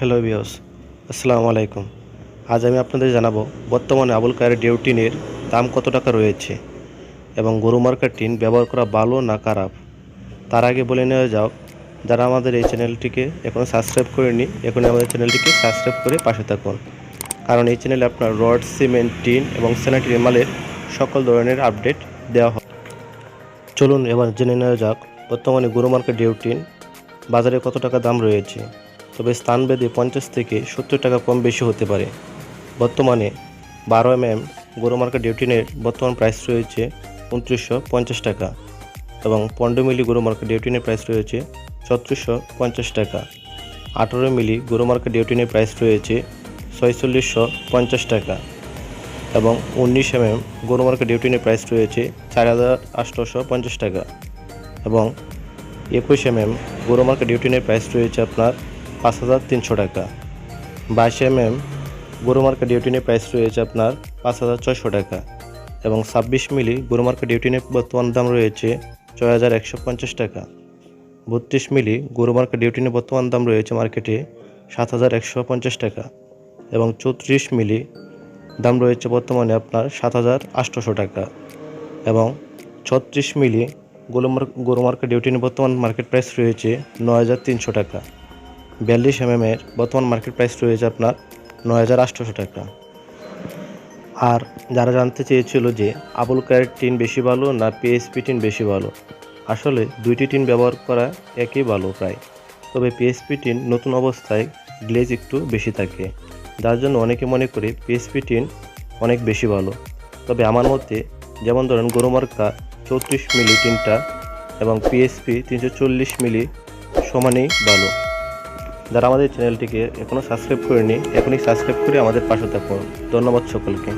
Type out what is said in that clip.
Hello বিয়স আসসালামু আলাইকুম। আজ আমি আপনাদের জানাব, বর্তমানে আবুল কায়ের ডিউটিনের দাম কত টাকা রয়েছে এবং গরু মার্কার টিন ব্যবহার করা ভালো না খারাপ? তার আগে বলে নেওয়া যাক, যারা আমাদের এই চ্যানেলটিকে এখনও সাবস্ক্রাইব করেনি এখনই আমাদের চ্যানেলটিকে সাবস্ক্রাইব করে পাশে থাকুন। কারণ এই চ্যানেলে আপনার রড, সিমেন্ট, টিন এবং স্যানিটারি মালের সকল ধরনের আপডেট দেওয়া হয়। চলুন এবার জেনে নেওয়া যাক, বর্তমানে গরু মার্কেট ডিউটিন বাজারে কত টাকা দাম রয়েছে। তবে স্থানভেদে পঞ্চাশ থেকে সত্তর টাকা কম বেশি হতে পারে। বর্তমানে বারো এম এম গরু মার্কেট ডিউটিনের বর্তমান প্রাইস রয়েছে উনত্রিশশো পঞ্চাশ টাকা এবং পনেরো মিলি গরু মার্কেট ডিউটিনের প্রাইস রয়েছে ছত্রিশশো পঞ্চাশ টাকা। আঠেরো মিলি গরু মার্কেট ডিউটিনের প্রাইস রয়েছে ছয়চল্লিশশো পঞ্চাশ টাকা এবং উনিশ এম এম গরু মার্কেট ডিউটিনের প্রাইস রয়েছে চার হাজার আটশোশো পঞ্চাশ টাকা এবং একুশ এম এম গরু মার্কেট ডিউটিনের প্রাইস রয়েছে আপনার পাঁচ হাজার তিনশো টাকা। বাইশ এম এম গরু ডিউটিনের প্রাইস রয়েছে আপনার পাঁচ হাজার ছয়শো টাকা এবং ছাব্বিশ মিলি গরু ডিউটিনের বর্তমান দাম রয়েছে ছয় হাজার একশো পঞ্চাশ টাকা। বত্রিশ মিলি গরু ডিউটিনের বর্তমান দাম রয়েছে মার্কেটে সাত হাজার একশো পঞ্চাশ টাকা এবং চৌত্রিশ মিলি দাম রয়েছে বর্তমানে আপনার সাত হাজার আটশোশো টাকা এবং ছত্রিশ মিলি গোলমার গরু ডিউটিনের বর্তমান মার্কেট প্রাইস রয়েছে নয় হাজার তিনশো টাকা। বিয়াল্লিশ এম এর বর্তমান মার্কেট প্রাইস রয়েছে আপনার নয় হাজার আটশোশো টাকা। আর যারা জানতে চেয়েছিল যে আবুল কায়ের টিন বেশি ভালো না পিএসপি টিন বেশি ভালো, আসলে দুইটি টিন ব্যবহার করা একই ভালো প্রায়। তবে পিএসপি টিন নতুন অবস্থায় গ্লেজ একটু বেশি থাকে। যার জন্য অনেকে মনে করে পিএসপি টিন অনেক বেশি ভালো। তবে আমার মতে যেমন ধরেন গরুমার্কা চৌত্রিশ মিলি টিনটা এবং পিএসপি তিনশো চল্লিশ মিলি সমানেই ভালো। যারা আমাদের চ্যানেলটিকে এখনও সাবস্ক্রাইব করেনি এখনই সাবস্ক্রাইব করে আমাদের পাশে থাকুন। ধন্যবাদ সকলকে।